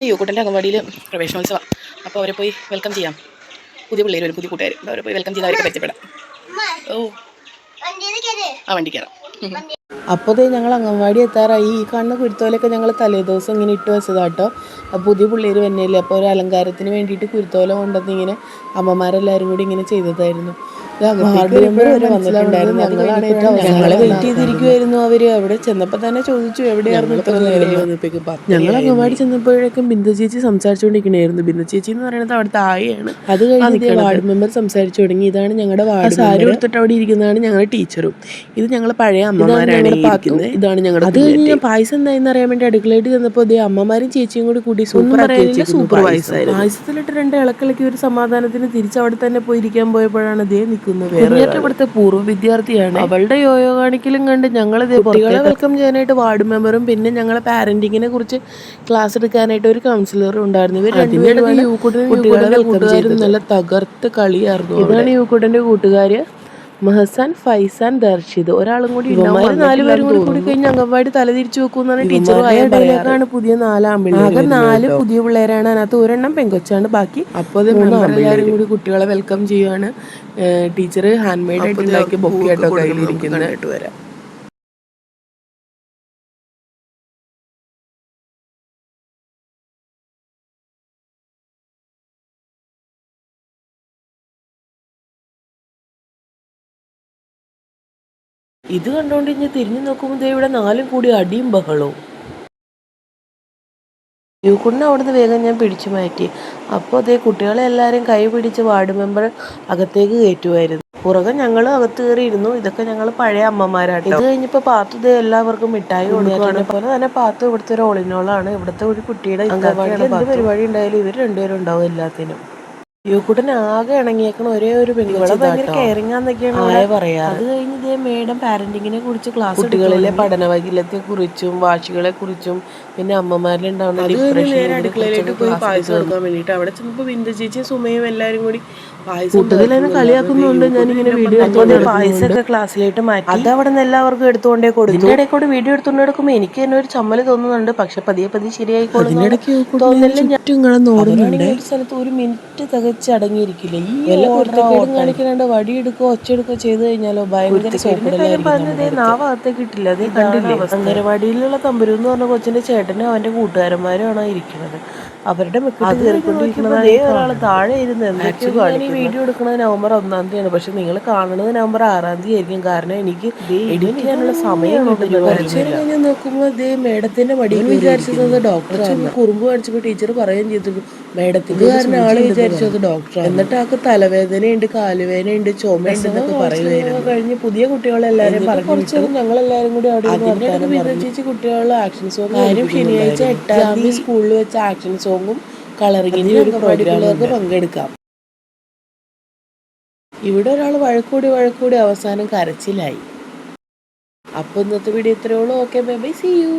യൂക്കൂട്ടന്റെ അംഗൻവാടിയിൽ പ്രവേശനോത്സവം. അപ്പോൾ അവരെ പോയി വെൽക്കം ചെയ്യാം. പുതിയ പിള്ളേർ ഒരു പുതിയ കൂട്ടുകാർ അവരെ പോയി വെൽക്കം ചെയ്ത് അവർക്ക് പരിചയപ്പെടാം. ഓ. ആ വണ്ടി കയറാം. അപ്പോൾ ഞങ്ങൾ അംഗൻവാടി എത്താറായി. ഈ കാണുന്ന കുരുത്തോലൊക്കെ ഞങ്ങൾ തലേ ദിവസം ഇങ്ങനെ ഇട്ട് വെച്ചതാട്ടോ. പുതിയ പിള്ളേർ വന്നില്ലേ അപ്പോൾ ഒരു അലങ്കാരത്തിന് വേണ്ടിയിട്ട് കുരുത്തോല കൊണ്ടുവന്ന് ഇങ്ങനെ അമ്മമാരെല്ലാവരും കൂടി ഇങ്ങനെ ചെയ്തതായിരുന്നു. അകത്തേക്ക് വരുമ്പോൾ വരെ വന്നിട്ടുണ്ടായിരുന്നു. ഞങ്ങളെ വെയിറ്റ് ചെയ്തിരിക്കുമായിരുന്നു അവർ അവിടെ ചെന്നപ്പോൾ തന്നെ ചോദിച്ചു എവിടെയായിരുന്നു ഇത്ര നേരം ഞങ്ങൾ അംഗൻവാടി ചെന്നപ്പോഴേക്കും ബിന്ദു ചേച്ചി സംസാരിച്ചുകൊണ്ടിരിക്കണായിരുന്നു. ബിന്ദു ചേച്ചി എന്ന് പറയുന്നത് അവിടുത്തെ ആയാണ് അത് കഴിഞ്ഞ് വാർഡ് മെമ്പർ സംസാരിച്ചു തുടങ്ങി. ഇതാണ് ഞങ്ങളുടെ വാർഡ് സാരി എടുത്തിട്ട് അവിടെ ഇരിക്കുന്നതാണ് ഞങ്ങളുടെ ടീച്ചറും. ഇത് ഞങ്ങൾ പഴയ അമ്മമാരാണ് ഇതാണ് ഞങ്ങളുടെ അത് കഴിഞ്ഞ് ഞാൻ പായസം എന്തായെന്ന് അറിയാൻ വേണ്ടി അടുക്കളയിട്ട് ചെന്നപ്പോൾ അതേ അമ്മമാരും ചേച്ചിയും കൂടി കൂടി സൂപ്പർ സൂപ്പർ പായസമായിരുന്നു പായസത്തിലിട്ട് രണ്ട് ഇളക്കിളക്കി ഒരു സമാധാനത്തിന് തിരിച്ച് അവിടെ തന്നെ പോയിരിക്കാൻ പോയപ്പോഴാണ് അതേ നിൽക്കുന്നത് കുഞ്ഞേറ്റ ഇവിടുത്തെ പൂർവ വിദ്യാർത്ഥിയാണ്. അവളുടെ യോയോ കാണിക്കലും കണ്ട് ഞങ്ങൾ കുട്ടികളെ വെൽക്കം ചെയ്യാനായിട്ട് വാർഡ് മെമ്പറും പിന്നെ ഞങ്ങളെ പാരന്റിങ്ങിനെ കുറിച്ച് ക്ലാസ് എടുക്കാനായിട്ട് ഒരു കൗൺസിലറും ഉണ്ടായിരുന്നു. ഇവർ രണ്ടുപേരും നല്ല തകർത്ത് കളിയായിരുന്നു ഇതാണ് യുവക്കൂട്ടന്റെ കൂട്ടുകാര്. മഹസാൻ ഫൈസാൻ ദർശിത് ഒരാളും കൂടി നാലുപേരും കൂടി കൂടി കഴിഞ്ഞ് അംഗൻവാടി തല തിരിച്ചു വെക്കുന്നാണ് ടീച്ചർ പുതിയ നാലാമ്പിള്ളേർ നാല് പുതിയ പിള്ളേരാണ്. അതിനകത്ത് ഒരെണ്ണം പെങ്കൊച്ചാണ്. ബാക്കി അപ്പോൾ എല്ലാവരും കൂടി കുട്ടികളെ വെൽക്കം ചെയ്യുവാണ്. ടീച്ചർ ഹാൻഡ് മെയ്ഡ് ആയിട്ട് ഉണ്ടാക്കിയ ബൊക്കെയായിട്ടോ കയ്യിലിരിക്കുന്നതായിട്ട് വരാം. ഇത് കണ്ടുകൊണ്ട് ഇനി തിരിഞ്ഞു നോക്കുമ്പോൾ ഇവിടെ നാലും കൂടി അടിയും ബഹളവും. യൂക്കുണ്ണ അവിടുന്ന് വേഗം ഞാൻ പിടിച്ചു മാറ്റി. അപ്പോൾ അതേ കുട്ടികളെ എല്ലാവരും കൈ പിടിച്ച് വാർഡ് മെമ്പർ അകത്തേക്ക് കയറ്റുമായിരുന്നു പുറകെ ഞങ്ങൾ അകത്ത് കയറിയിരുന്നു ഇതൊക്കെ ഞങ്ങൾ പഴയ അമ്മമാരാണ് ഇത് കഴിഞ്ഞപ്പോൾ പാത്തു ദേ എല്ലാവർക്കും മിഠായി കൊടുക്കുകയാണ് പോലെ തന്നെ പാത്തു ഇവിടുത്തെ ഒരു ഓളിനോളാണ് ഇവിടുത്തെ ഒരു കുട്ടിയുടെ പരിപാടി ഉണ്ടായാലും ഇവർ രണ്ടുപേരും ഉണ്ടാവും എല്ലാത്തിനും. യൂക്കുട്ടൻ ആകെ ഇണങ്ങിയേക്കണ ഒരേ ഒരു അത് കഴിഞ്ഞ് ഇതേ മേഡം പാരന്റിങ്ങിനെ കുറിച്ച് ക്ലാസ് കുട്ടികളിലെ പഠന വൈകല്യത്തെ കുറിച്ചും വാശികളെ കുറിച്ചും പിന്നെ അമ്മമാരിൽ ഉണ്ടാവുന്ന ഡിപ്രഷൻ അടുക്കളയിലേക്ക് പോയി പായസം കൊടുക്കാൻ വേണ്ടിട്ട് അവിടെ ചെന്നപ്പോ ബിന്ദു ചേച്ചിയും സുമയും എല്ലാരും കൂടി കൂട്ടത്തിൽ കളിയാക്കുന്നുണ്ട്. ഞാനിങ്ങനെ വീഡിയോ പായസമൊക്കെ ക്ലാസ്സിലേക്ക് മാറ്റി. അത് അവിടെ നിന്ന് എല്ലാവർക്കും എടുത്തുകൊണ്ടേ കൊടുക്കും ഇടയിൽ കൂടെ വീഡിയോ എടുത്തുകൊണ്ട് എനിക്ക് തന്നെ ഒരു ചമ്മൽ തോന്നുന്നുണ്ട്. പക്ഷെ പതിയെ പതിയെ ശരിയായി തോന്നില്ല ഒരു സ്ഥലത്ത് ഒരു മിനിറ്റ് തികച്ച് അടങ്ങിയിരിക്കില്ല? ഈ വടി കാണിക്കാണ്ട് വടിയെടുക്കോ ഒച്ചെടുക്കോ ചെയ്ത് കഴിഞ്ഞാലോ ഭയങ്കര പറഞ്ഞതേ നാവകത്തേക്ക് ഇട്ടില്ല അതേ കണ്ടില്ലേ? അംഗനവാടിയിലുള്ള തമ്പുരു എന്ന് പറഞ്ഞ കൊച്ചിന്റെ ചേട്ടനും അവന്റെ കൂട്ടുകാരന്മാരും ആണ് ഇരിക്കുന്നത്. അവരുടെ മിക്കത്ത് കയറിക്കൊണ്ടിരിക്കുന്നതാണ് ഒരാൾ താഴെ ഇരുന്ന് എന്തൊക്കെയോ ഈ വീഡിയോ എടുക്കുന്നത് നവംബർ ഒന്നാം തീയതിയാണ്. പക്ഷെ നിങ്ങൾ കാണുന്നത് നവംബർ ആറാം തീയതി ആയിരിക്കും. കാരണം എനിക്ക് എഡിറ്റ് ചെയ്യാനുള്ള സമയം കിട്ടുന്നില്ല നോക്കുമ്പോൾ ഇതേ മേഡത്തിന്റെ മടിയിൽ വിചാരിച്ചത് ഡോക്ടർ കുറുമ്പ് കാണിച്ചപ്പോൾ ടീച്ചർ പറയുകയും ചെയ്തിട്ടുണ്ട് മേഡത്തിന്റെ കാരണം ആൾ വിചാരിച്ചത് ഡോക്ടർ എന്നിട്ട് ആൾക്ക് തലവേദനയുണ്ട് കാലുവേദനയുണ്ട് ചുമയുണ്ടെന്നൊക്കെ പറയുമായിരുന്നു കഴിഞ്ഞ് പുതിയ കുട്ടികളെല്ലാരും പറഞ്ഞു ഞങ്ങളെല്ലാരും കൂടി അവിടെ ചേച്ചി കുട്ടികളുടെ ആക്ഷൻ സോങ് കാര്യം ശനിയാഴ്ച എട്ടാം തീയതി സ്കൂളിൽ വെച്ച ആക്ഷൻ സോങ്ങും കളറിങ്ങിനും ഒരു പ്രോഗ്രാമിലേക്ക് പങ്കെടുക്കാം. ഇവിടെ ഒരാൾ വഴക്കൂടി വഴക്കൂടി അവസാനം കരച്ചിലായി. അപ്പോൾ ഇന്നത്തെ വീഡിയോ ഇത്രയുള്ളൂ okay bye bye see you